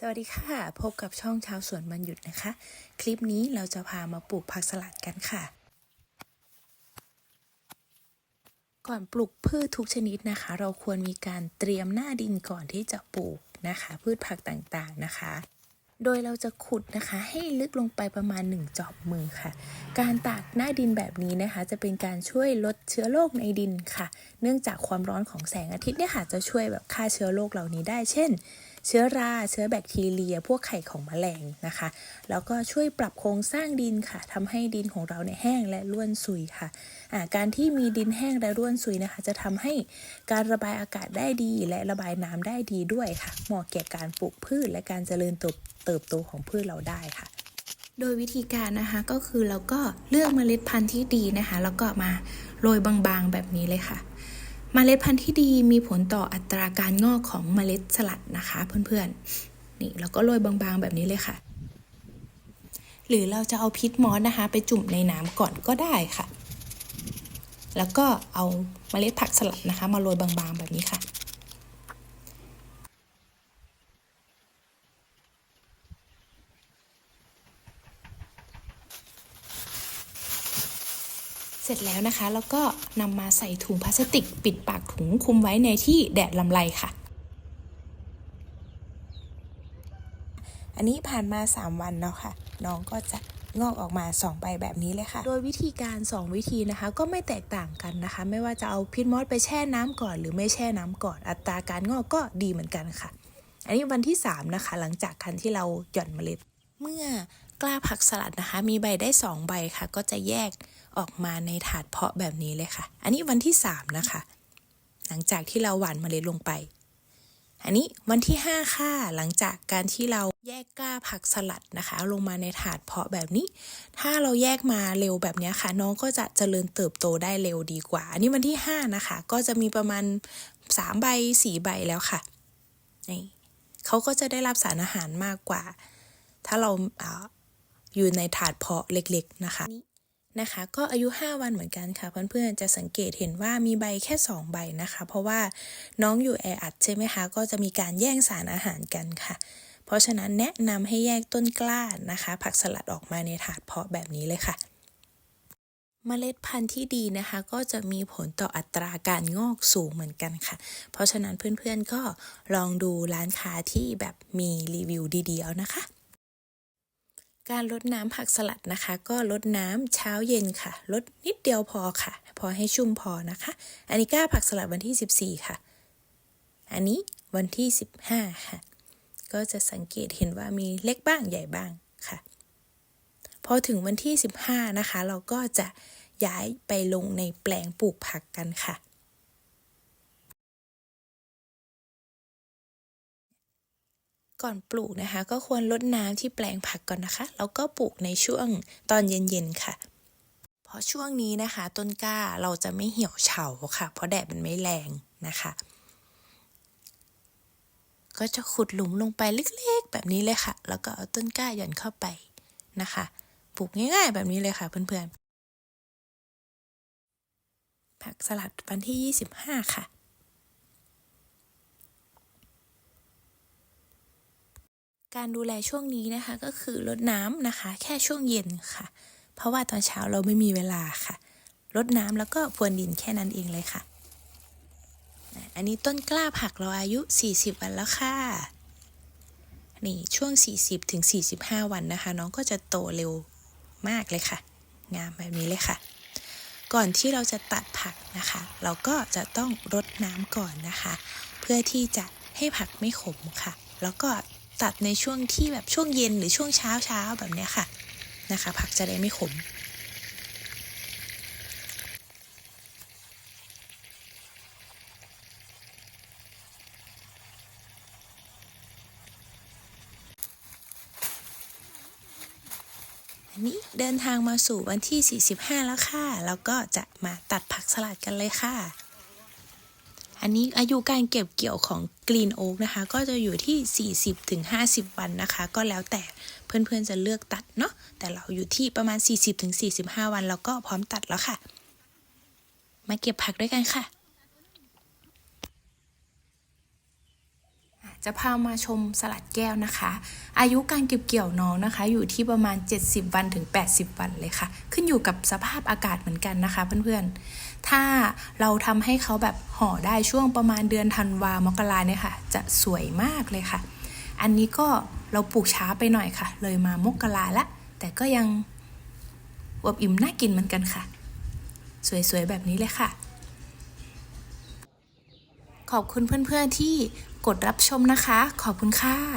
สวัสดีค่ะ พบกับช่องชาวสวนมันหยุดนะคะ คลิปนี้เราจะพามาปลูกผักสลัดกันค่ะ ก่อนปลูกพืชทุกชนิดนะคะ เราควรมีการเตรียมหน้าดินก่อนที่จะปลูกนะคะ พืชผักต่างๆนะคะ โดยเราจะขุดนะคะ ให้ลึกลงไปประมาณ 1 จอบมือค่ะ การตากหน้าดินแบบนี้นะคะ จะเป็นการช่วยลดเชื้อโรคในดินค่ะ เนื่องจากความร้อนของแสงอาทิตย์เนี่ยค่ะจะช่วยแบบฆ่าเชื้อโรคเหล่านี้ได้เช่น เชื้อรา เชื้อแบคทีเรีย พวกไข่ของแมลงนะคะ แล้วก็ช่วยปรับโครงสร้างดินค่ะทำให้ดินของเราเนี่ยแห้งและร่วนซุยค่ะอ่าการที่มีดินแห้งและร่วนซุยนะคะ จะทำให้การระบายอากาศได้ดี และระบายน้ำได้ดีด้วยค่ะ เหมาะแก่การปลูกพืช และการเจริญเติบโตของพืชเราได้ค่ะโดยวิธีการนะคะก็คือเราก็เลือกเมล็ดพันธุ์ที่ดีนะคะ แล้วก็มาโรยบางๆแบบนี้เลยค่ะ เมล็ดพันธุ์ที่ดีมีผลต่ออัตราการงอกของเมล็ดสลัดนะคะเพื่อนๆ นี่แล้วก็โรยบางๆแบบนี้เลยค่ะ หรือเราจะเอาพิษมอสนะคะ ไปจุ่มในน้ำก่อนก็ได้ค่ะ แล้วก็เอาเมล็ดผักสลัดนะคะ มาโรยบางๆแบบนี้ค่ะ เสร็จแล้วนะคะ แล้วก็นำมาใส่ถุงพลาสติก ปิดปากถุงคุมไว้ในที่แดดลำไรค่ะ อันนี้ผ่านมา 3 วันแล้วค่ะ น้องก็จะงอกออกมา2ใบแบบนี้เลยค่ะ โดยวิธีการ 2 วิธีนะคะ ก็ไม่แตกต่างกันนะคะ ไม่ว่าจะเอาพิษมอสไปแช่น้ำก่อน หรือไม่แช่น้ำก่อน อัตราการงอกก็ดีเหมือนกันค่ะ อันนี้วันที่ 3 นะคะ หลังจากคันที่เราหย่อนเมล็ด เมื่อกล้าผักสลัดนะคะ มีใบได้ 2 ใบค่ะ ก็จะแยก ออกมาในถาดเพาะแบบนี้เลยค่ะ อันนี้วันที่ 3 นะคะ หลังจากที่เราหว่านเมล็ดลงไป อันนี้วันที่ 5 ค่ะ หลังจากการที่เราแยกกล้าผักสลัดนะคะ ลงมาในถาดเพาะแบบนี้ ถ้าเราแยกมาเร็วแบบนี้ค่ะ น้องก็จะเจริญเติบโตได้เร็วดีกว่า อันนี้วันที่ 5 นะคะ ก็จะมีประมาณ 3 ใบ 4 ใบแล้วค่ะนี่เขาก็จะได้รับสารอาหารมากกว่า ถ้าเราอาอยู่ในถาดเพาะเล็กๆนะคะ นะคะ ก็อายุ 5 วันเหมือนกันค่ะเพื่อนๆจะสังเกตเห็นว่ามีใบแค่ 2 ใบนะคะ เพราะว่าน้องอยู่แออัดใช่ไหมคะ ก็จะมีการแย่งสารอาหารกันค่ะ เพราะฉะนั้นแนะนำให้แยกต้นกล้านะคะ ผักสลัดออกมาในถาดเพาะแบบนี้เลยค่ะเมล็ดพันธุ์ที่ดีนะคะ ก็จะมีผลต่ออัตราการงอกสูงเหมือนกันค่ะ เพราะฉะนั้นเพื่อนๆก็ลองดูร้านค้าที่แบบมีรีวิวดีๆนะคะ การลดน้ำผักสลัดนะคะ ก็ลดน้ำเช้าเย็นค่ะ ลดนิดเดียวพอค่ะ พอให้ชุ่มพอนะคะ อันนี้ก้าผักสลัดวันที่ 14 ค่ะ อันนี้วันที่ 15 ค่ะ ก็จะสังเกตเห็นว่ามีเล็กบ้างใหญ่บ้างค่ะ พอถึงวันที่ 15 นะคะ เราก็จะย้ายไปลงในแปลงปลูกผักกันค่ะ ก่อนปลูกนะคะ ก็ควรลดน้ำที่แปลงผักก่อนนะคะ แล้วก็ปลูกในช่วงตอนเย็นๆค่ะ เพราะช่วงนี้นะคะ ต้นกล้าเราจะไม่เหี่ยวเฉาค่ะ เพราะแดดมันไม่แรงนะคะ ก็จะขุดหลุมลงไปเล็กๆ แบบนี้เลยค่ะ แล้วก็เอาต้นกล้าหย่อนเข้าไปนะคะ ปลูกง่ายๆ แบบนี้เลยค่ะเพื่อนๆผักสลัดวันที่ 25 ค่ะ การดูแลช่วงนี้นะคะก็คือลดน้ำนะคะ แค่ช่วงเย็นค่ะ เพราะว่าตอนเช้าเราไม่มีเวลาค่ะลดน้ำแล้วก็พรวนดินแค่นั้นเองเลยค่ะ อันนี้ต้นกล้าผักเราอายุ 40 วันแล้วค่ะ นี่ช่วง 40ถึง45 วันนะคะ น้องก็จะโตเร็วมากเลยค่ะ งามแบบนี้เลยค่ะ ก่อนที่เราจะตัดผักนะคะ เราก็จะต้องรดน้ำก่อนนะคะ เพื่อที่จะให้ผักไม่ขมค่ะ แล้วก็ ตัดในช่วงที่แบบช่วงเย็นหรือช่วงเช้าเช้าแบบเนี้ยค่ะนะคะ ผักจะได้ไม่ขมอันนี้เดินทางมาสู่วันที่ 45 แล้วค่ะ แล้วก็จะมาตัดผักสลัดกันเลยค่ะ อันนี้อายุการเก็บเกี่ยวของกรีนโอ๊กนะคะ ก็จะอยู่ที่ 40ถึง50 วันนะคะ ก็แล้วแต่เพื่อนๆจะเลือกตัดเนาะแต่เราอยู่ที่ประมาณ 40ถึง45 วันแล้วก็พร้อมตัดแล้วค่ะ มาเก็บผักด้วยกันค่ะจะพามาชมสลัดแก้วนะคะ อายุการเก็บเกี่ยวน้องนะคะ อยู่ที่ประมาณ 70 วันถึง 80 วันเลยค่ะ ขึ้นอยู่กับสภาพอากาศเหมือนกันนะคะ เพื่อนๆ ถ้าเราทำให้เขาแบบห่อได้ช่วงประมาณเดือนธันวามกราเนี่ยค่ะ จะสวยมากเลยค่ะ อันนี้ก็เราปลูกช้าไปหน่อยค่ะ เลยมามกราละ แต่ก็ยังอวบอิ่มน่ากินเหมือนกันค่ะ สวยๆแบบนี้เลยค่ะ ขอบคุณเพื่อนๆที่กดรับชมนะคะ ขอบคุณค่ะ